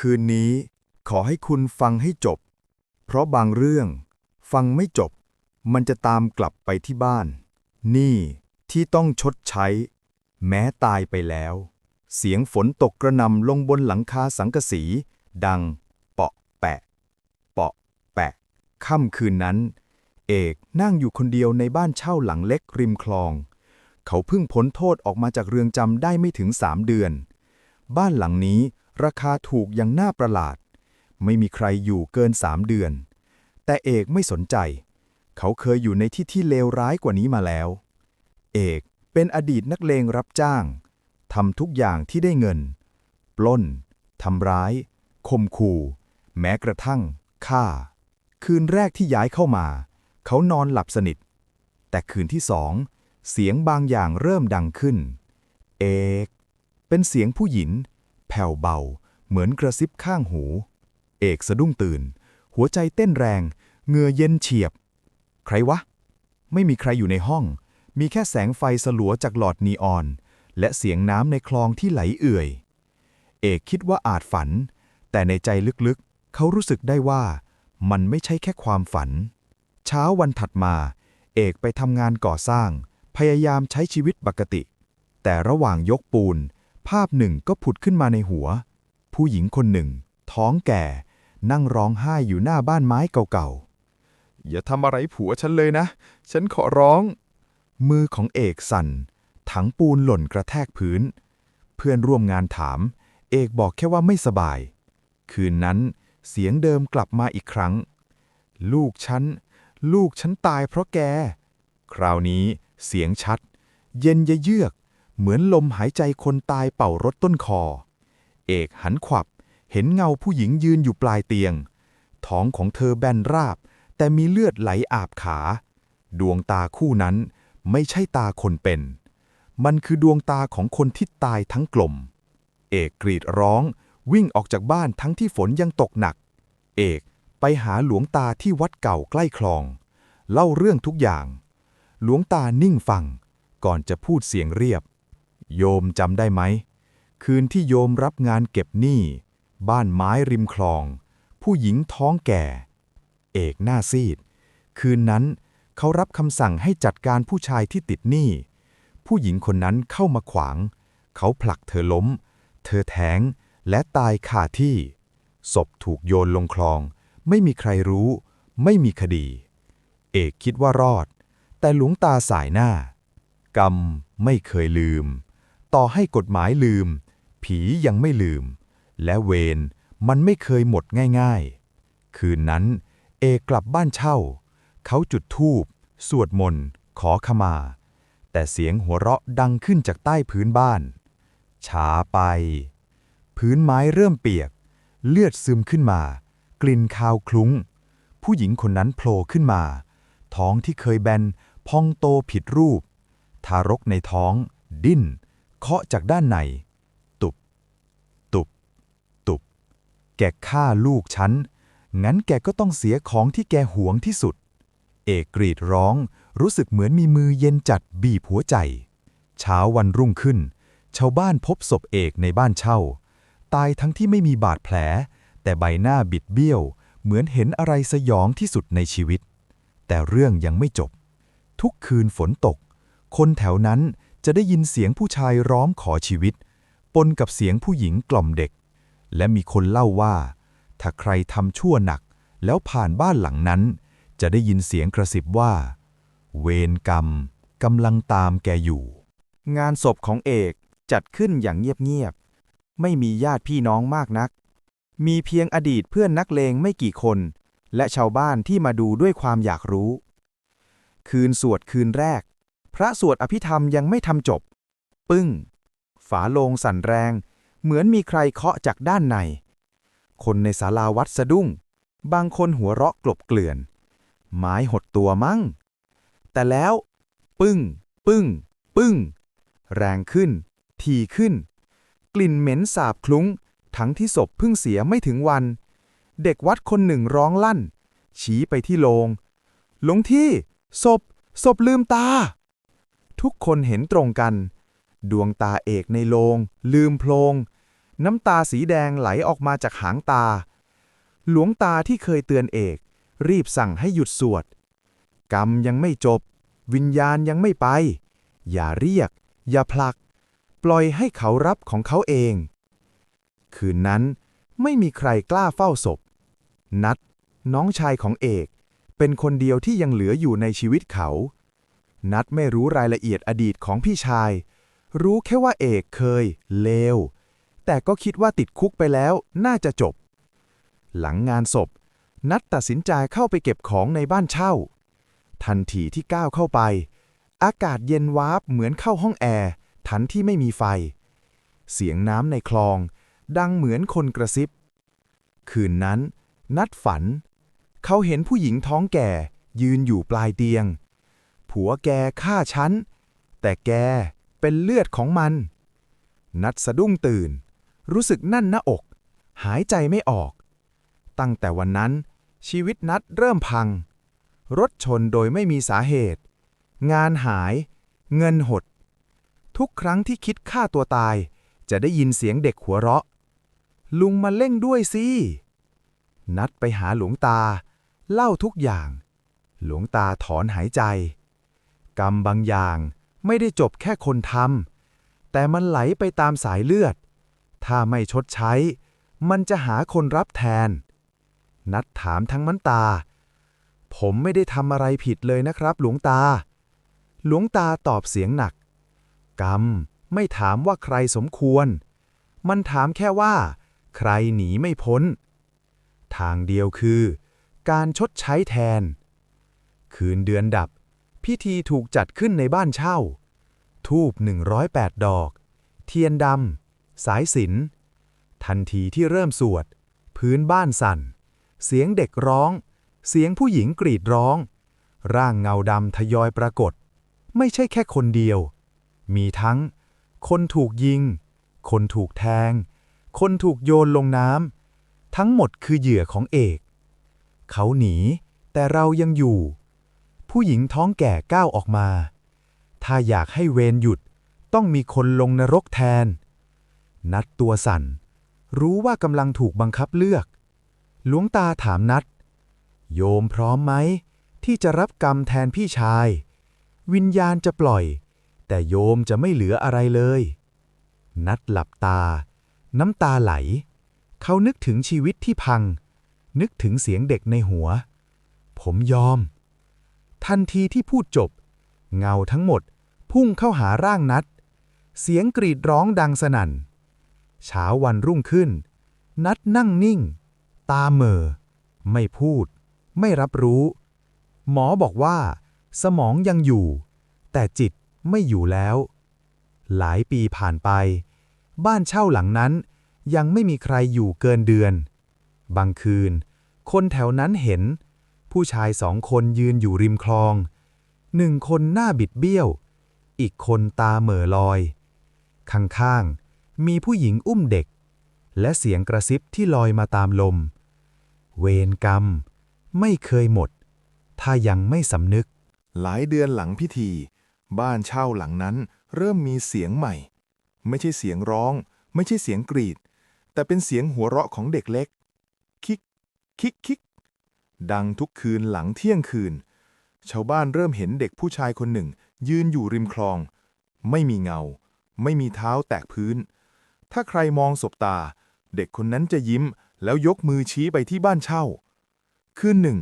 คืนนี้ ขอให้คุณฟังให้จบ เพราะบางเรื่อง ฟังไม่จบ มันจะตามกลับไปที่บ้าน นี่ที่ต้องชดใช้ แม้ตายไปแล้ว เสียงฝนตกกระนำลงบนหลังคาสังกะสี ดัง เปาะแปะ เปาะแปะ ค่ำคืนนั้น เอกนั่งอยู่คนเดียวในบ้านเช่าหลังเล็กริมคลอง เขาเพิ่งพ้นโทษออกมาจากเรือนจำได้ไม่ถึงสามเดือน บ้านหลังนี้ ราคาถูกอย่างน่าประหลาด ไม่มีใครอยู่เกินสามเดือน แต่เอกไม่สนใจ เขาเคยอยู่ในที่ที่เลวร้ายกว่านี้มาแล้ว เอกเป็นอดีตนักเลงรับจ้างทำทุกอย่างที่ได้เงิน ปล้นทำร้ายข่มขู่แม้กระทั่งฆ่า คืนแรกที่ย้ายเข้ามา เขานอนหลับสนิท แต่คืนที่สองเสียงบางอย่างเริ่มดังขึ้น เอก เป็นเสียงผู้หญิง แผ่วเบา เหมือนกระซิบข้างหู เอกสะดุ้งตื่น หัวใจเต้นแรง เงือเย็นเฉียบ ใครวะ ไม่มีใครอยู่ในห้อง มีแค่แสงไฟสลัวจากหลอดนีออน และเสียงน้ำในคลองที่ไหลเอื่อย เอกคิดว่าอาจฝัน แต่ในใจลึกๆ เขารู้สึกได้ว่ามันไม่ใช่แค่ความฝัน เช้าวันถัดมา เอกไปทำงานก่อสร้าง พยายามใช้ชีวิตปกติ แต่ระหว่างยกปูน ภาพหนึ่งก็ผุดขึ้นมาในหัว ผู้หญิงคนหนึ่ง ท้องแก่ นั่งร้องไห้อยู่หน้าบ้านไม้เก่าๆ อย่าทำอะไรผัวฉันเลยนะ ฉันขอร้อง มือของเอกสั่น ถังปูนหล่นกระแทกพื้น เพื่อนร่วมงานถาม เอกบอกแค่ว่าไม่สบาย คืนนั้นเสียงเดิมกลับมาอีกครั้ง ลูกฉัน ลูกฉันตายเพราะแก คราวนี้เสียงชัด เย็นยะเยือก เหมือนลมหายใจคนตายเป่ารถต้นคอ เอกหันขวับ เห็นเงาผู้หญิงยืนอยู่ปลายเตียง ท้องของเธอแบนราบ แต่มีเลือดไหลอาบขา ดวงตาคู่นั้นไม่ใช่ตาคนเป็น มันคือดวงตาของคนที่ตายทั้งกลม เอกกรีดร้อง วิ่งออกจากบ้านทั้งที่ฝนยังตกหนัก เอกไปหาหลวงตาที่วัดเก่าใกล้คลอง เล่าเรื่องทุกอย่าง หลวงตานิ่งฟัง ก่อนจะพูดเสียงเรียบ โยมจำได้ไหม คืนที่โยมรับงานเก็บหนี้ บ้านไม้ริมคลอง ผู้หญิงท้องแก่ เอกหน้าซีด คืนนั้นเขารับคำสั่งให้จัดการผู้ชายที่ติดหนี้ ผู้หญิงคนนั้นเข้ามาขวาง เขาผลักเธอล้ม เธอแท้งและตายคาที่ ศพถูกโยนลงคลอง ไม่มีใครรู้ ไม่มีคดี เอกคิดว่ารอด แต่หลวงตาสายหน้า กรรมไม่เคยลืม ต่อให้กฎหมายลืม ผียังไม่ลืม และเวรมันไม่เคยหมดง่ายๆ คืนนั้น เอกกลับบ้านเช่า เขาจุดธูป สวดมนต์ ขอขมา แต่เสียงหัวเราะดังขึ้นจากใต้พื้นบ้าน ช้าไป พื้นไม้เริ่มเปียก เลือดซึมขึ้นมา กลิ่นคาวคลุ้ง ผู้หญิงคนนั้นโผล่ขึ้นมา ท้องที่เคยแบนพองโตผิดรูป ทารกในท้อง ดิ้น เคาะจากด้านใน ตุบ ตุบ ตุบ แกฆ่าลูกฉัน งั้นแกก็ต้องเสียของที่แกหวงที่สุด เอกกรีดร้อง รู้สึกเหมือนมีมือเย็นจัดบีบหัวใจ เช้าวันรุ่งขึ้น ชาวบ้านพบศพเอกในบ้านเช่า ตายทั้งที่ไม่มีบาดแผล แต่ใบหน้าบิดเบี้ยว เหมือนเห็นอะไรสยองที่สุดในชีวิต แต่เรื่องยังไม่จบ ทุกคืนฝนตก คนแถวนั้น จะได้ยินเสียงผู้ชายร้องขอชีวิต ปนกับเสียงผู้หญิงกล่อมเด็ก และมีคนเล่าว่า ถ้าใครทำชั่วหนัก แล้วผ่านบ้านหลังนั้น จะได้ยินเสียงกระซิบว่า เวรกรรมกำลังตามแกอยู่ งานศพของเอกจัดขึ้นอย่างเงียบๆ ไม่มีญาติพี่น้องมากนัก มีเพียงอดีตเพื่อนนักเลงไม่กี่คน และชาวบ้านที่มาดูด้วยความอยากรู้ คืนสวดคืนแรก พระสวดอภิธรรมยังไม่ทำจบ ปึ้ง ฝาโลงสั่นแรง เหมือนมีใครเคาะจากด้านใน คนในศาลาวัดสะดุ้ง บางคนหัวเราะกลบเกลื่อน ไม้หดตัวมั้งแต่แล้ว ปึ้ง ปึ้ง ปึ้ง แรงขึ้น ทีขึ้น กลิ่นเหม็นสาบคลุ้ง ทั้งที่ศพเพิ่งเสียไม่ถึงวัน เด็กวัดคนหนึ่งร้องลั่น ชี้ไปที่โลง หลวงที่ ศพ ศพลืมตา ทุกคนเห็นตรงกัน ดวงตาเอกในโลง ลืมโพลง น้ำตาสีแดงไหลออกมาจากหางตา หลวงตาที่เคยเตือนเอก รีบสั่งให้หยุดสวด กรรมยังไม่จบ วิญญาณยังไม่ไป อย่าเรียก อย่าผลัก ปล่อยให้เขารับของเขาเอง คืนนั้นไม่มีใครกล้าเฝ้าศพ นัด น้องชายของเอก เป็นคนเดียวที่ยังเหลืออยู่ในชีวิตเขา นัดไม่รู้รายละเอียดอดีตของพี่ชาย รู้แค่ว่าเอกเคย เลว แต่ก็คิดว่าติดคุกไปแล้วน่าจะจบ หลังงานศพ นัดตัดสินใจเข้าไปเก็บของในบ้านเช่า ทันทีที่ก้าวเข้าไป อากาศเย็นวาบเหมือนเข้าห้องแอร์ทันที่ไม่มีไฟ เสียงน้ำในคลอง ดังเหมือนคนกระซิบ คืนนั้น นัดฝัน เขาเห็นผู้หญิงท้องแก่ ยืนอยู่ปลายเตียง ผัวแกฆ่าฉัน แต่แกเป็นเลือดของมัน นัดสะดุ้งตื่น รู้สึกนั่นหน้าอก หายใจไม่ออก ตั้งแต่วันนั้น ชีวิตนัดเริ่มพัง รถชนโดยไม่มีสาเหตุ งานหาย เงินหด ทุกครั้งที่คิดฆ่าตัวตาย จะได้ยินเสียงเด็กหัวเราะ ลุงมาเล่งด้วยสิ นัดไปหาหลวงตา เล่าทุกอย่าง หลวงตาถอนหายใจ กรรมบางอย่าง ไม่ได้จบแค่คนทำแต่มันไหลไปตามสายเลือด ถ้าไม่ชดใช้ มันจะหาคนรับแทน นัดถามทั้งมันตา ผมไม่ได้ทำอะไรผิดเลยนะครับ หลวงตา หลวงตาตอบเสียงหนัก กรรมไม่ถามว่าใครสมควร มันถามแค่ว่า ใครหนีไม่พ้น ทางเดียวคือ การชดใช้แทน คืนเดือนดับ พิธีถูกจัดขึ้นในบ้านเช่า ทูบ 108 ดอก เทียนดำ สายสิน ทันทีที่เริ่มสวด พื้นบ้านสั่น เสียงเด็กร้อง เสียงผู้หญิงกรีดร้อง ร่างเงาดำทยอยปรากฏ ไม่ใช่แค่คนเดียว มีทั้ง คนถูกยิง คนถูกแทง คนถูกโยนลงน้ำทั้งหมดคือเหยื่อของเอก เขาหนี แต่เรายังอยู่ ผู้หญิงท้องแก่ก้าวออกมา ถ้าอยากให้เวรหยุด ต้องมีคนลงนรกแทน นัดตัวสั่น รู้ว่ากำลังถูกบังคับเลือก หลวงตาถามนัด โยมพร้อมไหม ที่จะรับกรรมแทนพี่ชาย วิญญาณจะปล่อย แต่โยมจะไม่เหลืออะไรเลย นัดหลับตา น้ำตาไหล เขานึกถึงชีวิตที่พัง นึกถึงเสียงเด็กในหัว ผมยอม ทันทีที่พูดจบ เงาทั้งหมดพุ่งเข้าหาร่างนัด เสียงกรีดร้องดังสนั่น เช้าวันรุ่งขึ้น นัดนั่งนิ่ง ตาเมอ ไม่พูด ไม่รับรู้ หมอบอกว่า สมองยังอยู่ แต่จิตไม่อยู่แล้ว หลายปีผ่านไป บ้านเช่าหลังนั้นยังไม่มีใครอยู่เกินเดือน บางคืน คนแถวนั้นเห็น ผู้ชายสองคนยืนอยู่ริมคลอง หนึ่งคนหน้าบิดเบี้ยว อีกคนตาเหม่อลอย ข้างๆ มีผู้หญิงอุ้มเด็ก และเสียงกระซิบที่ลอยมาตามลม เวรกรรม ไม่เคยหมด ถ้ายังไม่สำนึก หลายเดือนหลังพิธี บ้านเช่าหลังนั้นเริ่มมีเสียงใหม่ ไม่ใช่เสียงร้อง ไม่ใช่เสียงกรีด แต่เป็นเสียงหัวเราะของเด็กเล็ก คิก คิกคิก ดังทุกคืนหลังเที่ยงคืน ชาวบ้านเริ่มเห็นเด็กผู้ชายคนหนึ่ง ยืนอยู่ริมคลอง ไม่มีเงา ไม่มีเท้าแตะพื้น ถ้าใครมองสบตา เด็กคนนั้นจะยิ้มแล้วยกมือชี้ไปที่บ้านเช่า คืนหนึ่ง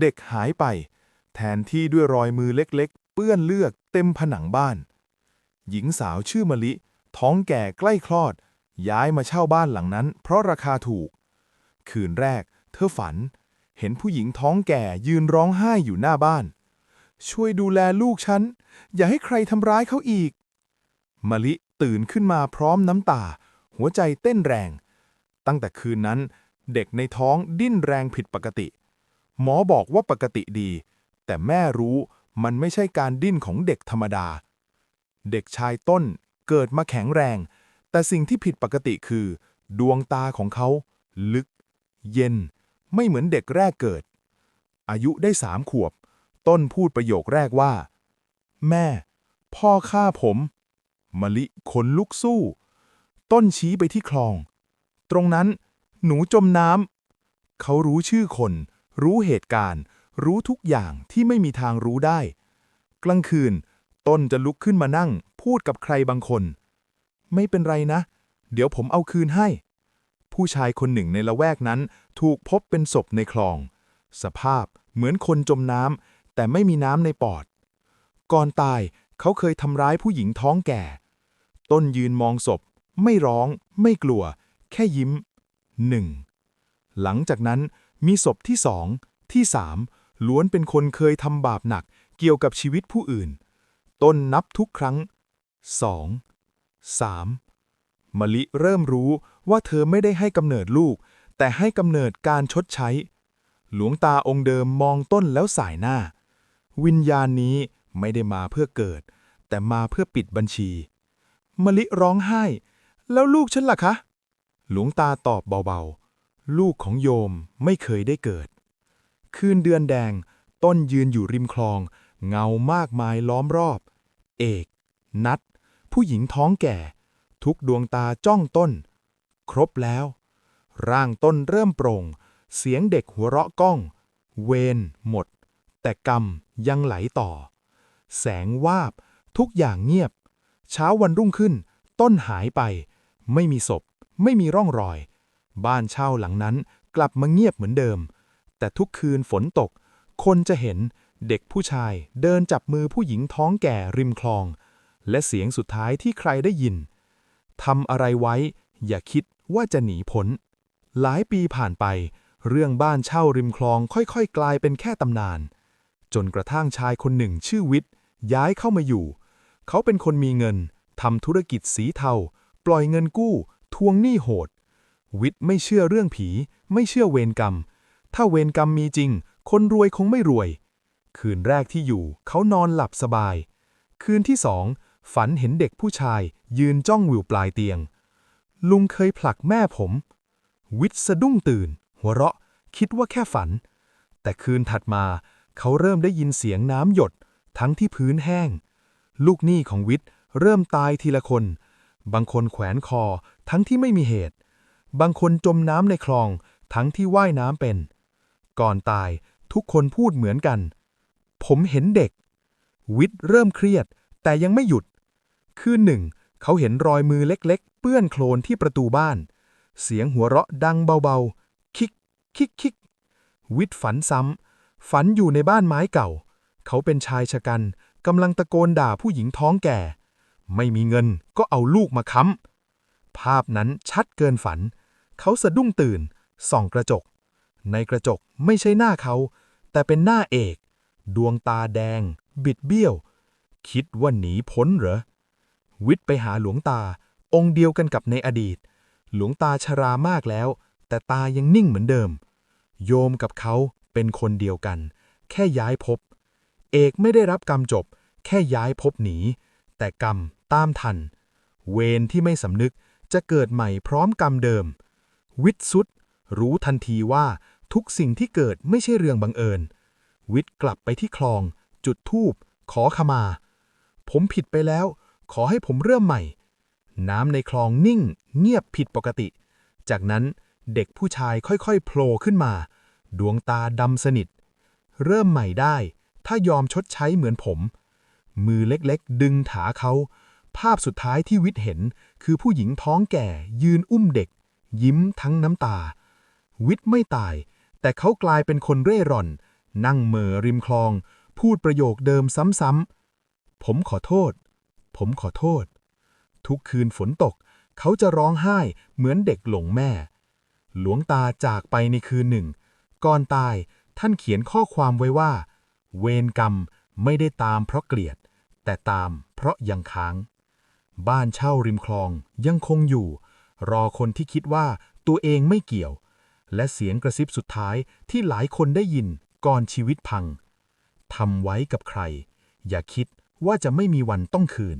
เด็กหายไป แทนที่ด้วยรอยมือเล็กๆ เปื้อนเลือดเต็มผนังบ้าน หญิงสาวชื่อมะลิ ท้องแก่ใกล้คลอด ย้ายมาเช่าบ้านหลังนั้น เพราะราคาถูก คืนแรก เธอฝัน เห็นผู้หญิงท้องแก่ยืนร้องไห้อยู่หน้าบ้าน ช่วยดูแลลูกฉัน อย่าให้ใครทำร้ายเขาอีก มะลิตื่นขึ้นมาพร้อมน้ำตา หัวใจเต้นแรง ตั้งแต่คืนนั้นเด็กในท้องดิ้นแรงผิดปกติ หมอบอกว่าปกติดี แต่แม่รู้มันไม่ใช่การดิ้นของเด็กธรรมดา เด็กชายต้นเกิดมาแข็งแรง แต่สิ่งที่ผิดปกติคือ ดวงตาของเขา ลึก เย็น ไม่เหมือนเด็กแรกเกิด อายุได้สามขวบ ต้นพูดประโยคแรกว่า แม่ พ่อฆ่าผม มะลิขนลุกสู้ ต้นชี้ไปที่คลอง ตรงนั้น หนูจมน้ำเขารู้ชื่อคน รู้เหตุการณ์ รู้ทุกอย่างที่ไม่มีทางรู้ได้ กลางคืน ต้นจะลุกขึ้นมานั่ง พูดกับใครบางคน ไม่เป็นไรนะ เดี๋ยวผมเอาคืนให้ ผู้ชายคนหนึ่งในละแวกนั้น ถูกพบเป็นศพในคลอง สภาพเหมือนคนจมน้ำแต่ไม่มีน้ำในปอด ก่อนตายเขาเคยทำร้ายผู้หญิงท้องแก่ ต้นยืนมองศพ ไม่ร้อง ไม่กลัว แค่ยิ้มหนึ่งหลังจากนั้นมีศพที่สองที่สามล้วนเป็นคนเคยทำบาปหนักเกี่ยวกับชีวิตผู้อื่น ต้นนับทุกครั้งสองสามมะลิเริ่มรู้ ว่าเธอไม่ได้ให้กำเนิดลูก แต่ให้กำเนิดการชดใช้ หลวงตาองค์เดิมมองต้นแล้วสายหน้า วิญญาณนี้ไม่ได้มาเพื่อเกิด แต่มาเพื่อปิดบัญชี มะลิร้องไห้ แล้วลูกฉันล่ะคะ หลวงตาตอบเบาๆ ลูกของโยมไม่เคยได้เกิด คืนเดือนแดง ต้นยืนอยู่ริมคลอง เงามากมายล้อมรอบ เอก นัด ผู้หญิงท้องแก่ ทุกดวงตาจ้องต้น ครบแล้ว ร่างต้นเริ่มโปร่ง เสียงเด็กหัวเราะก้อง เวรหมด แต่กรรมยังไหลต่อ แสงวาบ ทุกอย่างเงียบ เช้าวันรุ่งขึ้น ต้นหายไป ไม่มีศพ ไม่มีร่องรอย บ้านเช่าหลังนั้นกลับมาเงียบเหมือนเดิม แต่ทุกคืนฝนตก คนจะเห็นเด็กผู้ชายเดินจับมือผู้หญิงท้องแก่ริมคลอง และเสียงสุดท้ายที่ใครได้ยินทำอะไรไว้ อย่าคิด ว่าจะหนีพ้น หลายปีผ่านไป เรื่องบ้านเช่าริมคลองค่อยๆ กลายเป็นแค่ตำนาน จนกระทั่งชายคนหนึ่งชื่อวิทย์ย้ายเข้ามาอยู่ เขาเป็นคนมีเงินทำธุรกิจสีเทา ปล่อยเงินกู้ ทวงหนี้โหด วิทย์ไม่เชื่อเรื่องผี ไม่เชื่อเวรกรรม ถ้าเวรกรรมมีจริง คนรวยคงไม่รวย คืนแรกที่อยู่ เขานอนหลับสบาย คืนที่สองฝันเห็นเด็กผู้ชายยืนจ้องวิวปลายเตียง ลุงเคยผลักแม่ผม วิทย์สะดุ้งตื่น หัวเราะ คิดว่าแค่ฝัน แต่คืนถัดมาเขาเริ่มได้ยินเสียงน้ำหยด ทั้งที่พื้นแห้ง ลูกหนี้ของวิทย์เริ่มตายทีละคน บางคนแขวนคอทั้งที่ไม่มีเหตุ บางคนจมน้ำในคลองทั้งที่ว่ายน้ำเป็น ก่อนตายทุกคนพูดเหมือนกัน ผมเห็นเด็ก วิทย์เริ่มเครียด แต่ยังไม่หยุด คืนหนึ่ง เขาเห็นรอยมือเล็กๆ เปื้อนโคลนที่ประตูบ้าน เสียงหัวเราะดังเบาๆ คิก คิก คิก วิทย์ฝันซ้ำ ฝันอยู่ในบ้านไม้เก่า เขาเป็นชายชะกันกำลังตะโกนด่าผู้หญิงท้องแก่ ไม่มีเงินก็เอาลูกมาค้ำ ภาพนั้นชัดเกินฝัน เขาสะดุ้งตื่น ส่องกระจก ในกระจกไม่ใช่หน้าเขา แต่เป็นหน้าเอก ดวงตาแดง บิดเบี้ยว คิดว่าหนีพ้นเหรอ วิทย์ไปหาหลวงตา องค์เดียวกันกับในอดีต หลวงตาชรามากแล้ว แต่ตายังนิ่งเหมือนเดิม โยมกับเขาเป็นคนเดียวกัน แค่ย้ายภพเอกไม่ได้รับกรรมจบ แค่ย้ายภพหนี แต่กรรมตามทัน เวรที่ไม่สำนึกจะเกิดใหม่พร้อมกรรมเดิม วิทย์สุด รู้ทันทีว่าทุกสิ่งที่เกิดไม่ใช่เรื่องบังเอิญ วิทย์กลับไปที่คลอง จุดธูปขอขมา ผมผิดไปแล้ว ขอให้ผมเริ่มใหม่ น้ำในคลองนิ่ง เงียบผิดปกติ จากนั้นเด็กผู้ชายค่อยๆโผล่ขึ้นมา ดวงตาดำสนิท เริ่มใหม่ได้ ถ้ายอมชดใช้เหมือนผม มือเล็กๆ ดึงถาเขา ภาพสุดท้ายที่วิทย์เห็น คือผู้หญิงท้องแก่ยืนอุ้มเด็ก ยิ้มทั้งน้ำตา วิทย์ไม่ตาย แต่เขากลายเป็นคนเร่ร่อน นั่งเมอริมคลอง พูดประโยคเดิมซ้ำๆผมขอโทษ ผมขอโทษ ทุกคืนฝนตก เขาจะร้องไห้เหมือนเด็กหลงแม่ หลวงตาจากไปในคืนหนึ่ง ก่อนตายท่านเขียนข้อความไว้ว่า เวรกรรมไม่ได้ตามเพราะเกลียด แต่ตามเพราะยังค้าง บ้านเช่าริมคลองยังคงอยู่ รอคนที่คิดว่าตัวเองไม่เกี่ยว และเสียงกระซิบสุดท้ายที่หลายคนได้ยินก่อนชีวิตพังทำไว้กับใคร อย่าคิด ว่าจะไม่มีวันต้องคืน